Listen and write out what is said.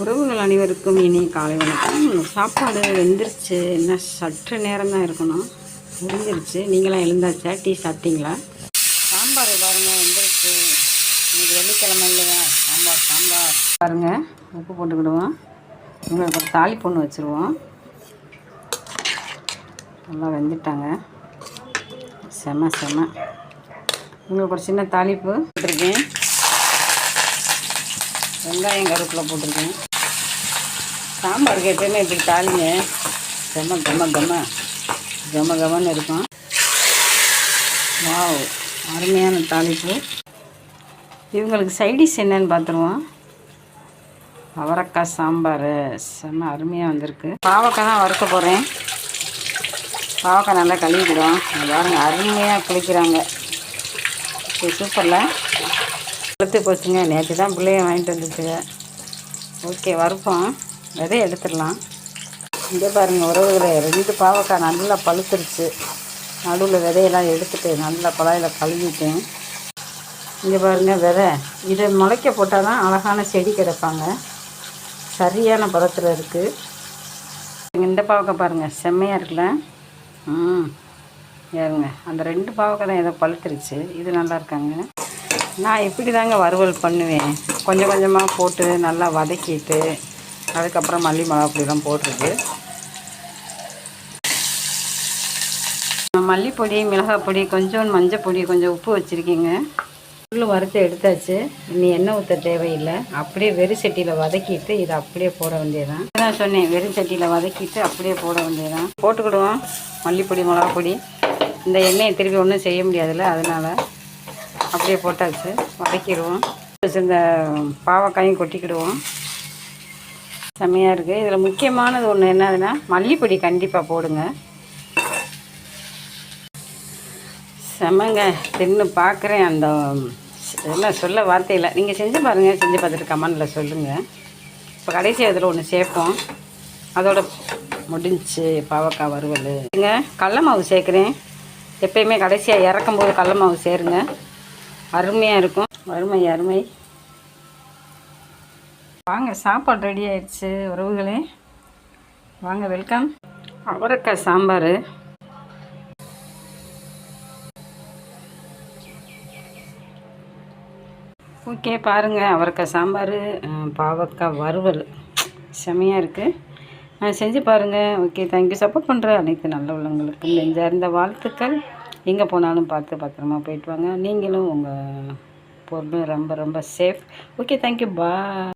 உறவுகள் அனைவருக்கும் இனி காலை வணக்கம். சாப்பாடு வெந்துருச்சு. என்ன சற்று நேரம் தான் இருக்கணும். முடிஞ்சிருச்சு. நீங்களாம் எழுந்தாச்சா? டீ சாப்பிட்டீங்களா? சாம்பார் பாருங்க வெந்துருச்சு. இன்னைக்கு வெள்ளிக்கிழமை இல்லையா? சாம்பார் சாம்பார். பாருங்க உப்பு போட்டுக்கிடுவோம். உங்களுக்கு ஒரு தாலி பொண்ணு வச்சுருவோம். நல்லா வெந்துட்டாங்க. செம செம. உங்களுக்கு ஒரு சின்ன தாளிப்பு போட்டிருக்கேன் வெங்காயம் கருப்பில் போட்டிருக்கேன். சாம்பாருக்கு எப்பயுமே இப்படி தாளிங்க. கம கம கம கம கமன்னு இருக்கும். வாவ் அருமையான தாளிப்பு. இவங்களுக்கு சைடிஷ் என்னன்னு பார்த்துருவோம். அவரைக்காய் சாம்பார். செம்ம அருமையாக வந்திருக்கு. பாவக்காய் தான் வறுக்க போகிறேன் பாவக்காய் நல்லா கழுவிக்கிறோம். பாருங்கள் அருமையாக குளிக்கிறாங்க. சூப்பரில் வளர்த்து போச்சுங்க. நேற்று தான் பிள்ளைய வாங்கிட்டு வந்துச்சுங்க ஓகே வறுப்போம். விதை எடுத்துடலாம். இங்கே பாருங்கள் உறவுகளை ரெண்டு பாவக்காய் நல்லா பழுத்துருச்சு. நடுவில் விதையெல்லாம் எடுத்துட்டு நல்லா குழாயில் கழுவிட்டேன் இங்கே பாருங்கள் விதை. இதை முளைக்க போட்டால் தான் அழகான செடி கிடைப்பாங்க. சரியான பதத்தில் இருக்குது இந்த பாவக்காய் பாருங்கள் செம்மையாக இருக்குல்ல? ம். ஏறுங்க. அந்த ரெண்டு பாவக்காய் தான் ஏதோ பழுத்துருச்சு. இது நல்லா இருக்காங்க. நான் எப்படி தாங்க வறுவல் பண்ணுவேன். கொஞ்சம் கொஞ்சமாக போட்டு நல்லா வதக்கிட்டு அதுக்கப்புறம் மல்லி மிளகா தான் போட்டுருக்கு மல்லிப்பொடி மிளகாய் பொடி கொஞ்சம் மஞ்சள் பொடி கொஞ்சம் உப்பு வச்சுருக்கீங்க. ஃபுல்லு வறுத்து எடுத்தாச்சு. இனி எண்ணெய் ஊற்ற தேவையில்லை. அப்படியே வெறும் சட்டியில் வதக்கிட்டு இதை அப்படியே போட வேண்டியதான் நான் சொன்னேன் வெறும் சட்டியில் வதக்கிட்டு அப்படியே போட வேண்டியதான் போட்டுக்கிடுவோம். மல்லிப்பொடி மிளகாப்பொடி பொடி. இந்த எண்ணெயை திருப்பி ஒன்றும் செய்ய முடியாதுல்ல அதனால். அப்படியே போட்டாச்சு. வதக்கிடுவோம். இந்த பாவக்காயும் கொட்டிக்கிடுவோம். செம்மையாக இருக்குது இதில் முக்கியமானது ஒன்று என்னதுன்னா மல்லிப்பொடி கண்டிப்பாக போடுங்க. செம்மங்க. தின்னு பார்க்குறேன் அந்த இதெல்லாம் சொல்ல வார்த்தையில். நீங்கள் செஞ்சு பாருங்கள் செஞ்சு பார்த்துட்டு கமெண்டில் சொல்லுங்கள் இப்போ கடைசி அதில் ஒன்று சேர்ப்போம். அதோட முடிஞ்சு பாவக்காய் வறுவல். இங்கே கடல மாவு சேர்க்குறேன். எப்பயுமே கடைசியாக இறக்கும்போது கடல மாவு சேருங்க. அருமையாக இருக்கும். அருமை அருமை. வாங்க சாப்பாடு ரெடி ஆயிடுச்சு உறவுகளே. வாங்க வெல்கம். அவரைக்காய் சாம்பார். ஓகே பாருங்கள் அவரைக்காய் சாம்பார் பாவக்காய் வறுவல். செமையாக இருக்குது செஞ்சு பாருங்கள் ஓகே தேங்க்யூ சப்போர்ட் பண்ணுற அனைத்து நல்ல உள்ளவங்களுக்கும் நெஞ்சார்ந்த வாழ்த்துக்கள். எங்கே போனாலும் பார்த்து பத்திரமா போயிட்டு வாங்க. நீங்களும் உங்கள் பொருளும் ரொம்ப ரொம்ப சேஃப் ஓகே தேங்க்யூ பா